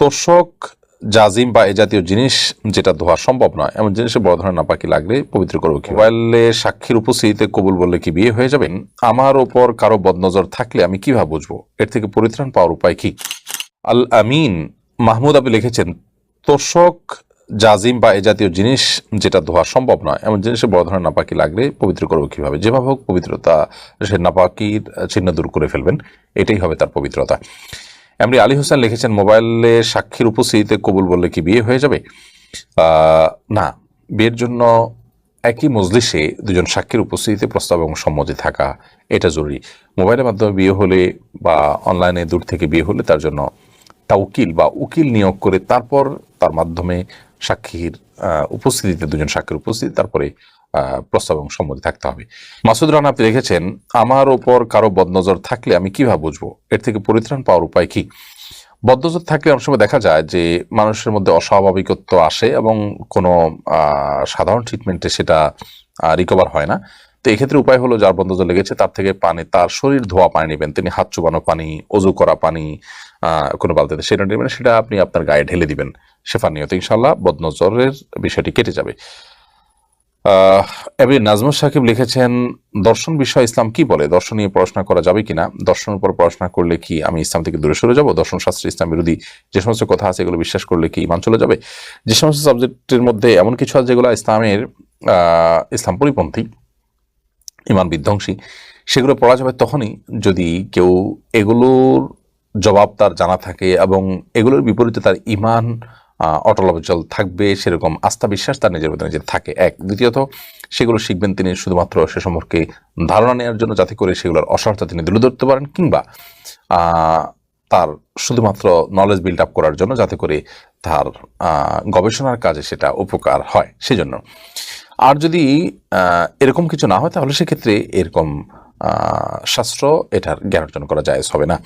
তোষক জাজিম বা এ জাতীয় জিনিস যেটা ধোয়া সম্ভব নয়, এমন জিনিসে বড় ধরনের নাপাকি লাগলে পবিত্র করব কি। মোবাইলে সাক্ষীর উপস্থিতিতে কবুল বললে কি বিয়ে হয়ে যাবেন? আমার ওপর কারও বদনজর থাকলে আমি কীভাবে বুঝব? এর থেকে পরিত্রাণ পাওয়ার উপায় কি? আল আমিন মাহমুদ আবি লিখেছেন তোষক জাজিম বা এ জাতীয় জিনিস যেটা ধোয়া সম্ভব নয়, এমন জিনিসে বড় ধরনের নাপাকি লাগলে পবিত্র করব কীভাবে যেভাবে হোক পবিত্রতা সে নাপাকির চিহ্ন দূর করে ফেলবেন, এটাই হবে তার পবিত্রতা। এমনি আলী হোসেন লিখেছেন, মোবাইলে সাক্ষীর উপস্থিতিতে কবুল বললে কি বিয়ে হয়ে যাবে? না, বিয়ের জন্য একই মজলিসে দুজন সাক্ষীর উপস্থিতিতে প্রস্তাব এবং সম্মতি থাকা এটা জরুরি। মোবাইলের মাধ্যমে বিয়ে হলে বা অনলাইনে দূর থেকে বিয়ে হলে তার জন্য তা উকিল বা উকিল নিয়োগ করে তারপর তার মাধ্যমে সাক্ষীর উপস্থিতিতে দুজন সাক্ষীর উপস্থিতি, তারপরে প্রস্তাব এবং সম্মতি থাকতে হবে। মাসুদ রান, আপনি দেখেছেন, আমার ওপর কারও বদনজর থাকলে আমি কীভাবে বুঝব? এর থেকে পরিত্রাণ পাওয়ার উপায় কি? বদনজর থাকলে অনেক সময় দেখা যায় যে, মানুষের মধ্যে অস্বাভাবিকত্ব আসে এবং কোনো সাধারণ ট্রিটমেন্টে সেটা রিকভার হয় না। তো এক্ষেত্রে উপায় হলো যার বদনজর লেগেছে, তার থেকে পানি, তার শরীর ধোয়া পানি নেবেন, তিনি হাত চুবানো পানি অজু করা পানি কোনো বালতিতে সেটা নেবেন, সেটা আপনি আপনার গায়ে ঢেলে দিবেন। শেফা নিয়ত ইনশাল্লাহ বদনজরের বিষয়টি কেটে যাবে। এবি নাজমুল সাকিব লিখেছেন, দর্শন বিষয় ইসলাম কি বলে? দর্শন নিয়ে পড়াশোনা করা যাবে কিনা? দর্শনের উপর পড়াশোনা করলে কি আমি ইসলাম থেকে দূরে সরে যাব? দর্শন শাস্ত্র ইসলাম বিরোধী যে সমস্ত কথা আছে, এগুলো বিশ্বাস করলে কি ইমান চলে যাবে? যে সমস্ত সাবজেক্টের মধ্যে এমন কিছু আছে যেগুলো ইসলামের ইসলাম পরিপন্থী। ইমান বিধ্বংসী, সেগুলো পড়া যাবে তখনই যদি কেউ এগুলোর জবাব তার জানা থাকে এবং এগুলোর বিপরীতে তার ইমান অটল অবিচল থাকবে সেরকম আস্থা বিশ্বাস তার নিজের মধ্যে থাকে। এক। দ্বিতীয়ত, সেগুলো শিখবেন তিনি শুধুমাত্র সে সম্পর্কে ধারণা নেওয়ার জন্য যাতে করে সেগুলোর অসারতা তিনি তুলে ধরতে পারেন কিংবা তার শুধুমাত্র নলেজ বিল্ড আপ করার জন্য যাতে করে তার গবেষণার কাজে সেটা উপকার হয়। সেজন্য আর যদি এরকম কিছু না হয়, তাহলে সেক্ষেত্রে এরকম শাস্ত্র এটার জ্ঞান অর্জন করা যায় হবে না।